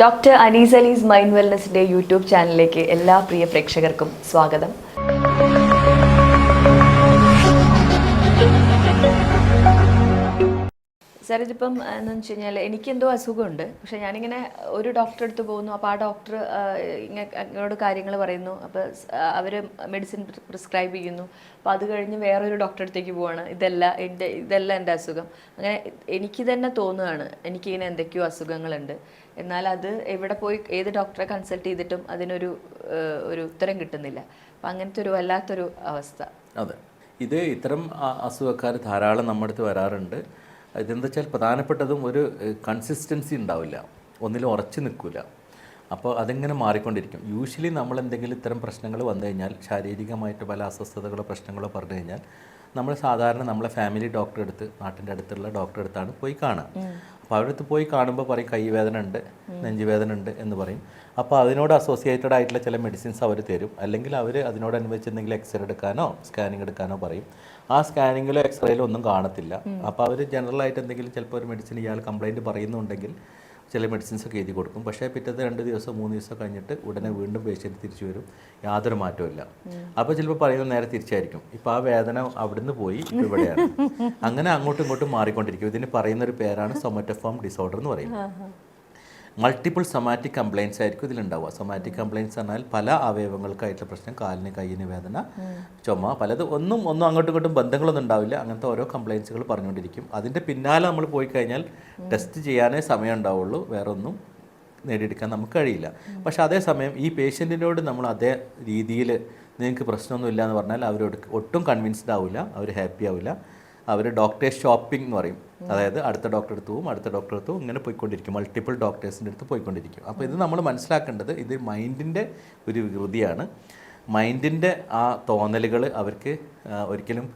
Doctor Anees Alees mind വെൽനസിന്റെ YouTube ചാനലിലേക്ക് എല്ലാ പ്രിയ പ്രേക്ഷകർക്കും സ്വാഗതം. സാർ ഇതിപ്പം എന്ന് വെച്ച് കഴിഞ്ഞാൽ എനിക്കെന്തോ അസുഖമുണ്ട്. പക്ഷെ ഞാനിങ്ങനെ ഒരു ഡോക്ടറെ അടുത്ത് പോകുന്നു. അപ്പോൾ ആ ഡോക്ടർ ഇങ്ങോട്ട് കാര്യങ്ങൾ പറയുന്നു. അപ്പോൾ അവർ മെഡിസിൻ പ്രിസ്ക്രൈബ് ചെയ്യുന്നു. അപ്പോൾ അത് കഴിഞ്ഞ് വേറൊരു ഡോക്ടറെ അടുത്തേക്ക് പോവാണ്. ഇതല്ല എന്റെ ഇതല്ല എന്റെ അസുഖം. അങ്ങനെ എനിക്ക് തന്നെ തോന്നുകയാണ് എനിക്കിങ്ങനെ എന്തൊക്കെയോ അസുഖങ്ങളുണ്ട്. എന്നാൽ അത് എവിടെ പോയി ഏത് ഡോക്ടറെ കൺസൾട്ട് ചെയ്തിട്ടും അതിനൊരു ഒരു ഉത്തരം കിട്ടുന്നില്ല. അപ്പം അങ്ങനത്തെ ഒരു വല്ലാത്തൊരു അവസ്ഥ. അതെ. ഇത് ഇത്തരം അസുഖക്കാർ ധാരാളം നമ്മുടെ അടുത്ത് വരാറുണ്ട്. ഇതെന്താ വെച്ചാൽ പ്രധാനപ്പെട്ടതും ഒരു കൺസിസ്റ്റൻസി ഉണ്ടാവില്ല. ഒന്നിലും ഉറച്ചു നിൽക്കില്ല അപ്പോൾ അതിങ്ങനെ മാറിക്കൊണ്ടിരിക്കും. യൂഷ്വലി നമ്മൾ എന്തെങ്കിലും ഇത്തരം പ്രശ്നങ്ങൾ വന്നു കഴിഞ്ഞാൽ ശാരീരികമായിട്ട് പല അസ്വസ്ഥതകളോ പ്രശ്നങ്ങളോ പറഞ്ഞു കഴിഞ്ഞാൽ നമ്മൾ സാധാരണ നമ്മളെ ഫാമിലി ഡോക്ടറെ അടുത്ത് നാട്ടിന്റെ അടുത്തുള്ള ഡോക്ടറെ അടുത്താണ് പോയി കാണുക. അപ്പോൾ അവരടുത്ത് പോയി കാണുമ്പോൾ പറയും കൈവേദന ഉണ്ട് നെഞ്ചുവേദന ഉണ്ട് എന്ന് പറയും. അപ്പോൾ അതിനോട് അസോസിയേറ്റഡ് ആയിട്ടുള്ള ചില മെഡിസിൻസ് അവർ തരും. അല്ലെങ്കിൽ അവർ അതിനോടനുബന്ധിച്ച് എന്തെങ്കിലും എക്സ്റേ എടുക്കാനോ സ്കാനിങ് എടുക്കാനോ പറയും. ആ സ്കാനിങ്ങിലോ എക്സ്റേയിലോ ഒന്നും കാണത്തില്ല. അപ്പോൾ അവർ ജനറലായിട്ട് എന്തെങ്കിലും ചിലപ്പോൾ ഒരു മെഡിസിൻ ഇയാൾ കംപ്ലൈന്റ് പറയുന്നുണ്ടെങ്കിൽ ചില മെഡിസിൻസ് ഒക്കെ എഴുതി കൊടുക്കും. പക്ഷേ പിറ്റത്തെ രണ്ട് ദിവസം മൂന്ന് ദിവസം കഴിഞ്ഞിട്ട് ഉടനെ വീണ്ടും പേഷ്യന്റ് തിരിച്ചു വരും. യാതൊരു മാറ്റവും ഇല്ല. അപ്പോൾ ചിലപ്പോൾ പറയുന്നത് നേരെ തിരിച്ചായിരിക്കും. ഇപ്പോൾ ആ വേദന അവിടുന്ന് പോയി ഇവിടെയാണ്. അങ്ങനെ അങ്ങോട്ടും ഇങ്ങോട്ടും മാറിക്കൊണ്ടിരിക്കും. ഇതിന് പറയുന്ന ഒരു പേരാണ് സൊമറ്റോഫോം ഡിസോർഡർ എന്ന് പറയും മൾട്ടിപ്പിൾ സൊമാറ്റിക് കംപ്ലയിൻസ് ആയിരിക്കും ഇതിലുണ്ടാവുക. സൊമാറ്റിക് കംപ്ലയിൻസ് പറഞ്ഞാൽ പല അവയവങ്ങൾക്കായിട്ടുള്ള പ്രശ്നം കാലിന് കയ്യിന് വേദന ചുമ പലത് ഒന്നും ഒന്നും അങ്ങോട്ടും ഇങ്ങോട്ടും ബന്ധങ്ങളൊന്നും ഉണ്ടാവില്ല. അങ്ങനത്തെ ഓരോ കംപ്ലയിൻസുകൾ പറഞ്ഞുകൊണ്ടിരിക്കും. അതിന്റെ പിന്നാലെ നമ്മൾ പോയി കഴിഞ്ഞാൽ ടെസ്റ്റ് ചെയ്യാനേ സമയം ഉണ്ടാവുള്ളൂ. വേറെ ഒന്നും നേടിയെടുക്കാൻ നമുക്ക് കഴിയില്ല. പക്ഷേ അതേസമയം ഈ പേഷ്യന്റിനോട് നമ്മൾ അതേ രീതിയിൽ നിങ്ങൾക്ക് പ്രശ്നമൊന്നുമില്ല എന്ന് പറഞ്ഞാൽ അവർ ഒട്ടും കൺവിൻസ്ഡ് ആവില്ല. അവർ ഹാപ്പി ആവില്ല. അവർ ഡോക്ടേഴ്സ് ഷോപ്പിംഗ് എന്ന് പറയും. അതായത് അടുത്ത ഡോക്ടറെ അടുത്ത് പോവും അടുത്ത ഡോക്ടറെ അടുത്ത് പോവും ഇങ്ങനെ പോയിക്കൊണ്ടിരിക്കും. മൾട്ടിപ്പിൾ ഡോക്ടേഴ്സിന്റെ അടുത്ത് പോയിക്കൊണ്ടിരിക്കും. അപ്പോൾ ഇത് നമ്മൾ മനസ്സിലാക്കേണ്ടത് ഇത് മൈൻഡിന്റെ ഒരു വികൃതിയാണ്. മൈൻഡിന്റെ ആ തോന്നലുകൾ അവർക്ക് ഒരിക്കലും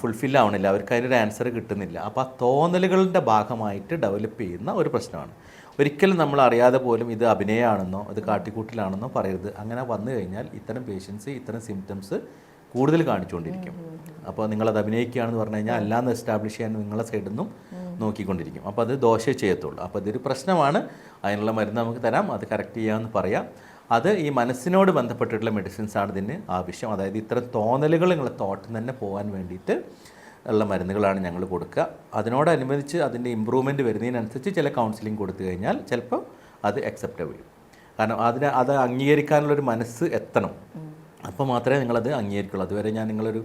ഫുൾഫിൽ ആവണില്ല. അവർക്ക് അതിനൊരു ആൻസർ കിട്ടുന്നില്ല. അപ്പോൾ ആ തോന്നലുകളുടെ ഭാഗമായിട്ട് ഡെവലപ്പ് ചെയ്യുന്ന ഒരു പ്രശ്നമാണ്. ഒരിക്കലും നമ്മൾ അറിയാതെ പോലും ഇത് അഭിനയമാണെന്നോ ഇത് കാട്ടിക്കൂട്ടിലാണെന്നോ പറയരുത്. അങ്ങനെ വന്നു കഴിഞ്ഞാൽ ഇത്തരം പേഷ്യൻസ് ഇത്തരം സിംറ്റംസ് കൂടുതൽ കാണിച്ചുകൊണ്ടിരിക്കും. അപ്പോൾ നിങ്ങളത് അഭിനയിക്കുകയാണെന്ന് പറഞ്ഞു കഴിഞ്ഞാൽ അല്ലാന്ന് എസ്റ്റാബ്ലിഷ് ചെയ്യാൻ നിങ്ങളെ സൈഡിൽ നിന്നും നോക്കിക്കൊണ്ടിരിക്കും. അപ്പോൾ അത് ദോഷേ ചെയ്യത്തുള്ളൂ. അപ്പോൾ ഇതൊരു പ്രശ്നമാണ്. അതിനുള്ള മരുന്ന് നമുക്ക് തരാം. അത് കറക്റ്റ് ചെയ്യാമെന്ന് പറയാം. അത് ഈ മനസ്സിനോട് ബന്ധപ്പെട്ടിട്ടുള്ള മെഡിസിൻസ് ആണ് ഇതിന് ആവശ്യം. അതായത് ഇത്തരം തോന്നലുകൾ നിങ്ങളെ തോട്ടിൽ തന്നെ പോകാൻ വേണ്ടിയിട്ട് ഉള്ള മരുന്നുകളാണ് ഞങ്ങൾ കൊടുക്കുക. അതിനോടനുബന്ധിച്ച് അതിന്റെ ഇമ്പ്രൂവ്മെന്റ് വരുന്നതിനനുസരിച്ച് ചില കൗൺസിലിംഗ് കൊടുത്തു കഴിഞ്ഞാൽ ചിലപ്പോൾ അത് അക്സെപ്റ്റബിൾ കാരണം അതിന് അത് അംഗീകരിക്കാനുള്ളൊരു മനസ്സ് എത്തണം. അപ്പോൾ മാത്രമേ നിങ്ങളത് അംഗീകരിക്കുള്ളൂ. അതുവരെ ഞാൻ നിങ്ങളൊരു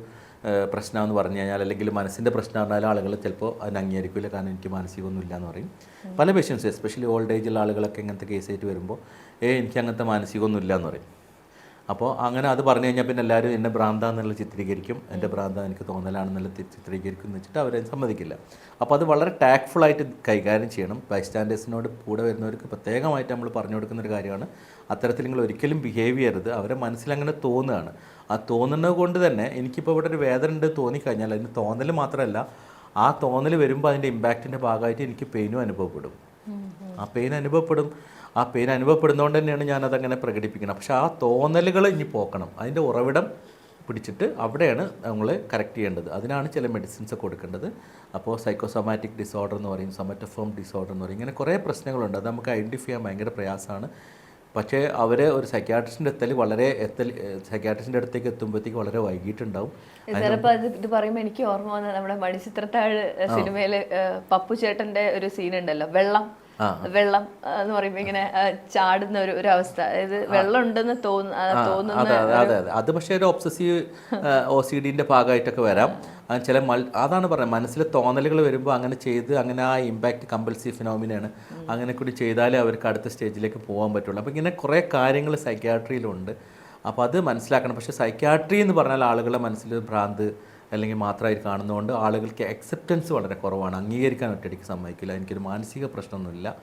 പ്രശ്നമെന്ന് പറഞ്ഞു കഴിഞ്ഞാൽ അല്ലെങ്കിൽ മനസ്സിന്റെ പ്രശ്നം പറഞ്ഞാൽ ആളുകൾ ചിലപ്പോൾ അതിന് അംഗീകരിക്കില്ല. കാരണം എനിക്ക് മാനസികമൊന്നും ഇല്ല എന്ന് പറയും. പല പേഷ്യൻസ് എസ്പെഷ്യലി ഓൾഡ് ഏജുള്ള ആളുകളൊക്കെ ഇങ്ങനത്തെ കേസായിട്ട് വരുമ്പോൾ ഏ എനിക്ക് അങ്ങനത്തെ മാനസികമൊന്നും ഇല്ല എന്ന് പറയും. അപ്പോൾ അങ്ങനെ അത് പറഞ്ഞു കഴിഞ്ഞാൽ പിന്നെ എല്ലാവരും എന്നെ ഭ്രാന്താന്നുള്ള ചിത്രീകരിക്കും. എന്റെ ഭ്രാന്ത എനിക്ക് തോന്നലാണെന്നുള്ള ചിത്രീകരിക്കും എന്ന് വെച്ചിട്ട് അവരെ സമ്മതിക്കില്ല. അപ്പോൾ അത് വളരെ ടാക്ട്ഫുള്ളായിട്ട് കൈകാര്യം ചെയ്യണം. ബൈസ്റ്റാൻഡേഴ്സിനോട് കൂടെ വരുന്നവർക്ക് പ്രത്യേകമായിട്ട് നമ്മൾ പറഞ്ഞു കൊടുക്കുന്ന ഒരു കാര്യമാണ്. അത്തരത്തിൽ നിങ്ങൾ ഒരിക്കലും ബിഹേവ് ചെയ്യരുത്. അവരെ മനസ്സിലങ്ങനെ തോന്നുകയാണ് ആ തോന്നുന്നത് കൊണ്ട് തന്നെ എനിക്കിപ്പോൾ ഇവിടെ ഒരു വേദന ഉണ്ട് തോന്നിക്കഴിഞ്ഞാൽ അതിന് തോന്നൽ മാത്രമല്ല ആ തോന്നൽ വരുമ്പോൾ അതിന്റെ ഇമ്പാക്റ്റിന്റെ ഭാഗമായിട്ട് എനിക്ക് പെയിനും അനുഭവപ്പെടും. ആ പെയിൻ അനുഭവപ്പെടും. ആ പെയിൻ അനുഭവപ്പെടുന്നതുകൊണ്ട് തന്നെയാണ് ഞാനതങ്ങനെ പ്രകടിപ്പിക്കുന്നത്. പക്ഷേ ആ തോന്നലുകൾ ഇനി പോക്കണം. അതിന്റെ ഉറവിടം പിടിച്ചിട്ട് അവിടെയാണ് നമ്മൾ കറക്റ്റ് ചെയ്യേണ്ടത്. അതിനാണ് ചില മെഡിസിൻസ് കൊടുക്കേണ്ടത്. അപ്പോൾ സൈക്കോസൊമാറ്റിക് ഡിസോർഡർ എന്ന് പറയും സൊമറ്റോഫോം ഡിസോർഡർ എന്ന് പറയും ഇങ്ങനെ കുറേ പ്രശ്നങ്ങളുണ്ട്. അത് നമുക്ക് ഐഡന്റിഫൈ ചെയ്യാൻ ഭയങ്കര പ്രയാസമാണ്. പക്ഷേ അവർ ഒരു സൈക്യാട്രിസ്റ്റിന്റെ എത്തൽ വളരെ എത്തൽ സൈക്യാട്രിസ്റ്റിന്റെ അടുത്തേക്ക് എത്തുമ്പോഴത്തേക്ക് വളരെ വൈകിട്ടുണ്ടാവും ചിലപ്പോൾ അത് ഇത് പറയുമ്പോൾ എനിക്ക് ഓർമ്മ വന്നത് നമ്മുടെ മണിച്ചിത്രത്താഴ് സിനിമയിൽ പപ്പു ചേട്ടന്റെ ഒരു സീൻ ഉണ്ടല്ലോ. വെള്ളം. വെള്ളം എന്ന് പറയുമ്പോ ഇങ്ങനെ ചാടുന്ന ഒരു ഒരു അവസ്ഥ. അതായത് വെള്ളം ഉണ്ടെന്ന് തോന്നുന്നു അതെ പക്ഷേ ഒരു ഒബ്സസീവ് ഒ സി ഡിന്റെ ഭാഗമായിട്ടൊക്കെ വരാം. ചില മൾ അതാണ് പറയുന്നത് മനസ്സിൽ തോന്നലുകൾ വരുമ്പോൾ അങ്ങനെ ചെയ്ത് അങ്ങനെ ആ ഇമ്പാക്റ്റ് കമ്പൽസീവ് ഫിനോമിനാണ് അങ്ങനെ കൂടി ചെയ്താലേ അവർക്ക് അടുത്ത സ്റ്റേജിലേക്ക് പോകാൻ പറ്റുള്ളൂ. അപ്പോൾ ഇങ്ങനെ കുറേ കാര്യങ്ങൾ സൈക്യാട്രിയിലുണ്ട് അപ്പോൾ അത് മനസ്സിലാക്കണം. പക്ഷേ സൈക്യാട്രി എന്ന് പറഞ്ഞാൽ ആളുകളുടെ മനസ്സിൽ ഭ്രാന്ത് അല്ലെങ്കിൽ മാത്രമായി കാണുന്നതുകൊണ്ട് ആളുകൾക്ക് അക്സെപ്റ്റൻസ് വളരെ കുറവാണ്. അംഗീകരിക്കാൻ ഒറ്റയടിക്ക് സമ്മതിക്കില്ല. എനിക്കൊരു മാനസിക പ്രശ്നമൊന്നുമില്ല.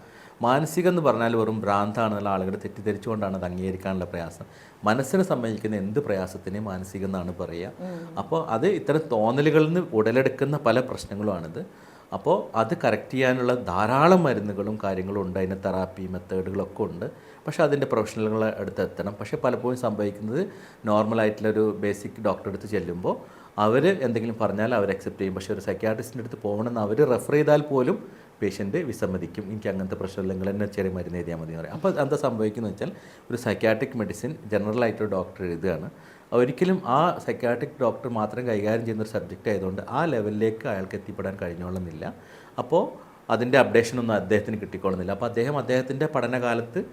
മാനസികം എന്ന് പറഞ്ഞാൽ വെറും ഭ്രാന്താണെന്നുള്ള ആളുകളെ തെറ്റിദ്ധരിച്ചുകൊണ്ടാണ് അത് അംഗീകരിക്കാനുള്ള പ്രയാസം. മനസ്സിനെ സംബന്ധിക്കുന്ന എന്ത് പ്രയാസത്തിനെയും മാനസികം എന്നാണ് പറയുക. അപ്പോൾ അത് ഇത്തരം തോന്നലുകളിൽ നിന്ന് ഉടലെടുക്കുന്ന പല പ്രശ്നങ്ങളുമാണിത്. അപ്പോൾ അത് കറക്റ്റ് ചെയ്യാനുള്ള ധാരാളം മരുന്നുകളും കാര്യങ്ങളും ഉണ്ട്. അതിന് തെറാപ്പി മെത്തേഡുകളൊക്കെ ഉണ്ട്. പക്ഷേ അതിന്റെ പ്രൊഫഷണലുകളെ അടുത്ത് എത്തണം. പക്ഷേ പലപ്പോഴും സംഭവിക്കുന്നത് നോർമലായിട്ടുള്ളൊരു ബേസിക് ഡോക്ടറെ അടുത്ത് ചെല്ലുമ്പോൾ അവർ എന്തെങ്കിലും പറഞ്ഞാൽ അവർ അക്സെപ്റ്റ് ചെയ്യും. പക്ഷേ ഒരു സൈക്യാട്രിസ്റ്റിന്റെ അടുത്ത് പോകണമെന്ന് അവർ റെഫർ ചെയ്താൽ പോലും പേഷ്യന്റ് വിസമ്മതിക്കും. എനിക്ക് അങ്ങനത്തെ പ്രശ്നമില്ലെങ്കിൽ എന്നെ ചെറിയ മരുന്ന് എഴുതിയാൽ മതി എന്ന് പറയും. അപ്പോൾ എന്താ സംഭവിക്കുന്നത് വെച്ചാൽ ഒരു സൈക്യാട്രിക് മെഡിസിൻ ജനറൽ ജനറലായിട്ടൊരു ഡോക്ടർ എഴുതുകയാണ്. ഒരിക്കലും ആ സൈക്യാട്രിക് ഡോക്ടർ മാത്രം കൈകാര്യം ചെയ്യുന്ന ഒരു സബ്ജക്റ്റ് ആയതുകൊണ്ട് ആ ലെവലിലേക്ക് അയാൾക്ക് എത്തിപ്പെടാൻ കഴിഞ്ഞോളുന്നില്ല. അപ്പോൾ അതിന്റെ അപ്ഡേഷനൊന്നും അദ്ദേഹത്തിന് കിട്ടിക്കൊള്ളുന്നില്ല. അപ്പോൾ അദ്ദേഹം അദ്ദേഹത്തിന്റെ പഠനകാലത്ത്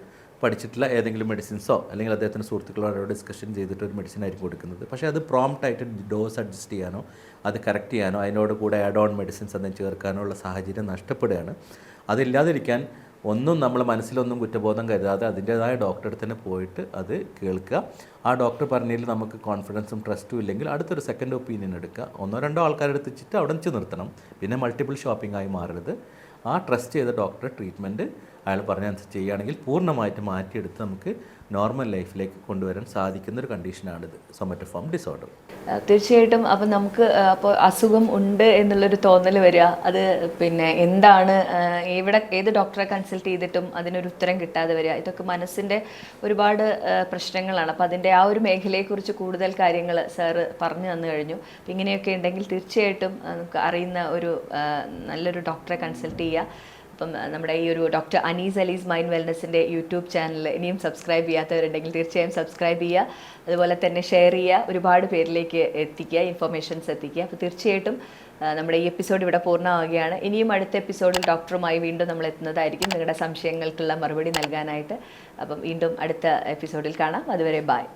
പഠിച്ചിട്ടുള്ള ഏതെങ്കിലും മെഡിസിൻസോ അല്ലെങ്കിൽ അദ്ദേഹത്തിന്റെ സുഹൃത്തുക്കളോടോ ഡിസ്കഷൻ ചെയ്തിട്ട് ഒരു മെഡിസിൻ ആയിരിക്കും കൊടുക്കുന്നത്. പക്ഷേ അത് പ്രോംപ്റ്റ് ആയിട്ട് ഡോസ് അഡ്ജസ്റ്റ് ചെയ്യാനോ അത് കറക്റ്റ് ചെയ്യാനോ അതിനോട് കൂടെ ആഡ് ഓൺ മെഡിസിൻസ് എന്തെങ്കിലും ചേർക്കാനോ ഉള്ള സാഹചര്യം നഷ്ടപ്പെടുകയാണ്. അതില്ലാതിരിക്കാൻ ഒന്നും നമ്മൾ മനസ്സിലൊന്നും കുറ്റബോധം കരുതാതെ അതിന്റേതായ ഡോക്ടറെ തന്നെ പോയിട്ട് അത് കേൾക്കുക. ആ ഡോക്ടർ പറഞ്ഞതിൽ നമുക്ക് കോൺഫിഡൻസും ട്രസ്റ്റും ഇല്ലെങ്കിൽ അടുത്തൊരു സെക്കൻഡ് ഒപ്പീനിയൻ എടുക്കുക. ഒന്നോ രണ്ടോ ആൾക്കാരെ വെച്ചിട്ട് അവിടെ നിർത്തണം. പിന്നെ മൾട്ടിപ്പിൾ ഷോപ്പിംഗ് ആയി മാറരുത്. ആ ട്രസ്റ്റ് ചെയ്ത ഡോക്ടറെ ട്രീറ്റ്മെന്റ് അയാൾ പറഞ്ഞനുസരിച്ച് ചെയ്യുകയാണെങ്കിൽ പൂർണമായിട്ട് മാറ്റിയെടുത്ത് നമുക്ക് നോർമൽ ലൈഫിലേക്ക് കൊണ്ടുവരാൻ സാധിക്കുന്ന ഒരു കണ്ടീഷനാണിത് സൊമറ്റോഫോം ഡിസോർഡർ തീർച്ചയായിട്ടും അപ്പം നമുക്ക് അപ്പോൾ അസുഖം ഉണ്ട് എന്നുള്ളൊരു തോന്നൽ വരിക. അത് പിന്നെ എന്താണ് എവിടെ ഏത് ഡോക്ടറെ കൺസൾട്ട് ചെയ്തിട്ടും അതിനൊരു ഉത്തരം കിട്ടാതെ വരിക. ഇതൊക്കെ മനസ്സിന്റെ ഒരുപാട് പ്രശ്നങ്ങളാണ്. അപ്പോൾ അതിന്റെ ആ ഒരു മേഖലയെക്കുറിച്ച് കൂടുതൽ കാര്യങ്ങൾ സാറ് പറഞ്ഞു തന്നു കഴിഞ്ഞു. ഇങ്ങനെയൊക്കെ ഉണ്ടെങ്കിൽ തീർച്ചയായിട്ടും നമുക്ക് അറിയുന്ന ഒരു നല്ലൊരു ഡോക്ടറെ കൺസൾട്ട് ചെയ്യുക. അപ്പം നമ്മുടെ ഈ ഒരു ഡോക്ടർ അനീസ് അലീസ് മൈൻഡ് വെൽനസിന്റെ യൂട്യൂബ് ചാനൽ ഇനിയും സബ്സ്ക്രൈബ് ചെയ്യാത്തവരുണ്ടെങ്കിൽ തീർച്ചയായും സബ്സ്ക്രൈബ് ചെയ്യുക. അതുപോലെ തന്നെ ഷെയർ ചെയ്യുക. ഒരുപാട് പേരിലേക്ക് എത്തിക്കുക ഇൻഫർമേഷൻസ് എത്തിക്കുക. അപ്പോൾ തീർച്ചയായിട്ടും നമ്മുടെ ഈ എപ്പിസോഡ് ഇവിടെ പൂർണമാവുകയാണ്. ഇനിയും അടുത്ത എപ്പിസോഡിൽ ഡോക്ടറുമായി വീണ്ടും നമ്മൾ എത്തുന്നതായിരിക്കും. നിങ്ങളുടെ സംശയങ്ങൾക്കുള്ള മറുപടി നൽകാനായിട്ട്. അപ്പം വീണ്ടും അടുത്ത എപ്പിസോഡിൽ കാണാം. അതുവരെ ബായ്